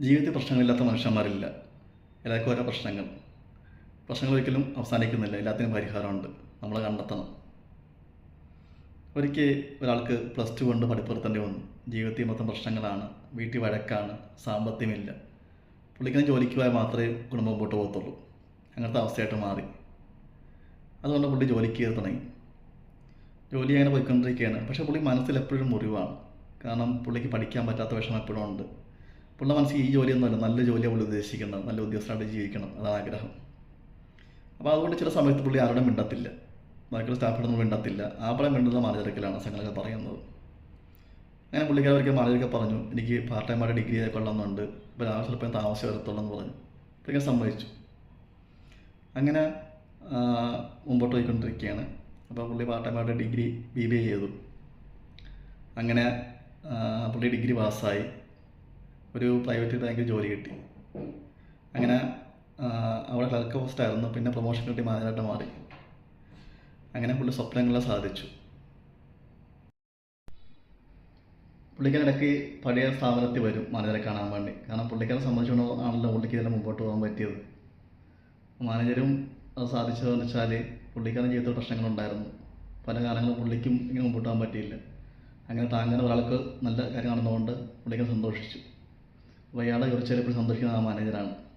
ജീവിതത്തിൽ പ്രശ്നങ്ങളില്ലാത്ത മനുഷ്യന്മാരില്ല. എല്ലാവർക്കും ഓരോ പ്രശ്നങ്ങൾ. പ്രശ്നങ്ങൾ ഒരിക്കലും അവസാനിക്കുന്നില്ല. എല്ലാത്തിനും പരിഹാരമുണ്ട്. നമ്മൾ കണ്ടെത്തണം. ഒരിക്കൽ ഒരാൾക്ക് പ്ലസ് ടു കൊണ്ട് പഠിപ്പുറത്തേണ്ടി വന്നു. ജീവിതത്തിൽ മൊത്തം പ്രശ്നങ്ങളാണ്. വീട്ടിൽ വഴക്കാണ്. സാമ്പത്തികമില്ല. പുള്ളിക്കാരൻ ജോലിക്ക് പോയാൽ മാത്രമേ കുടുംബം മുമ്പോട്ട് പോകത്തുള്ളൂ. അങ്ങനത്തെ അവസ്ഥയായിട്ട് മാറി. അതുകൊണ്ട് പുള്ളി ജോലിക്ക് കയറി തുടങ്ങി. ജോലി അങ്ങനെ പോയിക്കൊണ്ടിരിക്കുകയാണ്. പക്ഷേ പുള്ളി മനസ്സിൽ എപ്പോഴും മുറിവാണ്. കാരണം പുള്ളിക്ക് പഠിക്കാൻ പറ്റാത്ത വിഷമം എപ്പോഴും ഉണ്ട്. പുള്ളിയുടെ മനസ്സിൽ ഈ ജോലിയൊന്നുമല്ല. നല്ല ജോലിയാണ് പുള്ളി ഉദ്ദേശിക്കുന്നത് നല്ല ഉദ്യോഗസ്ഥനായിട്ട് ജീവിക്കണം. അതാണ് ആഗ്രഹം. അപ്പോൾ അതുകൊണ്ട് ചില സമയത്ത് പുള്ളി ആരോടും മിണ്ടത്തില്ല. ബാക്കിയുള്ള സ്റ്റാഫിനൊന്നും മിണ്ടത്തില്ല. ആപ്പളെ മിണ്ടുന്ന മാനേജർക്കലാണ് സംഘങ്ങളൊക്കെ പറയുന്നത്. അങ്ങനെ പുള്ളിക്കാരൊക്കെ മാനേജർക്ക് പറഞ്ഞു എനിക്ക് പാർട്ട് ടൈമായിട്ട് ഡിഗ്രി കൊള്ളുന്നുണ്ട് ഇപ്പോൾ രാവിലെ ചിലപ്പോൾ താമസം വരത്തുള്ളൂ എന്ന് പറഞ്ഞു. ഇതൊക്കെ സമ്മതിച്ചു. അങ്ങനെ മുമ്പോട്ട് പോയിക്കൊണ്ടിരിക്കുകയാണ്. അപ്പോൾ പുള്ളി പാർട്ട് ടൈമായിട്ട് ഡിഗ്രി ബി ബി എ ചെയ്തു. അങ്ങനെ പുള്ളി ഡിഗ്രി പാസ്സായി. ഒരു പ്രൈവറ്റ് ബാങ്കിൽ ജോലി കിട്ടി. അങ്ങനെ അവിടെ ക്ലർക്ക് പോസ്റ്റ് ആയിരുന്നു. പിന്നെ പ്രൊമോഷൻ കിട്ടി മാനേജറായിട്ട് മാറി. അങ്ങനെ പുള്ളി സ്വപ്നങ്ങളെ സാധിച്ചു. പുള്ളിക്കാരൻ ഇടയ്ക്ക് പഴയ സ്ഥാപനത്തിൽ വരും മാനേജറെ കാണാൻ വേണ്ടി. കാരണം പുള്ളിക്കാരെ സംബന്ധിച്ചുകൊണ്ട് ആണല്ലോ പുള്ളിക്ക് ഇതെല്ലാം മുമ്പോട്ട് പോകാൻ പറ്റിയത്. മാനേജരും അത് സാധിച്ചതെന്ന് വെച്ചാൽ പുള്ളിക്കാരൻ ജീവിതത്തിൽ പ്രശ്നങ്ങളുണ്ടായിരുന്നു. പല കാലങ്ങളും പുള്ളിക്കും ഇങ്ങനെ മുമ്പോട്ട് പോകാൻ പറ്റിയില്ല. അങ്ങനെ താങ്ങനെ ഒരാൾക്ക് നല്ല കാര്യം നടന്നുകൊണ്ട് പുള്ളിക്കാരൻ സന്തോഷിച്ചു. അയാളെ കുറിച്ച് എപ്പോഴും സന്തോഷിക്കുന്ന ആ മാനേജറാണ്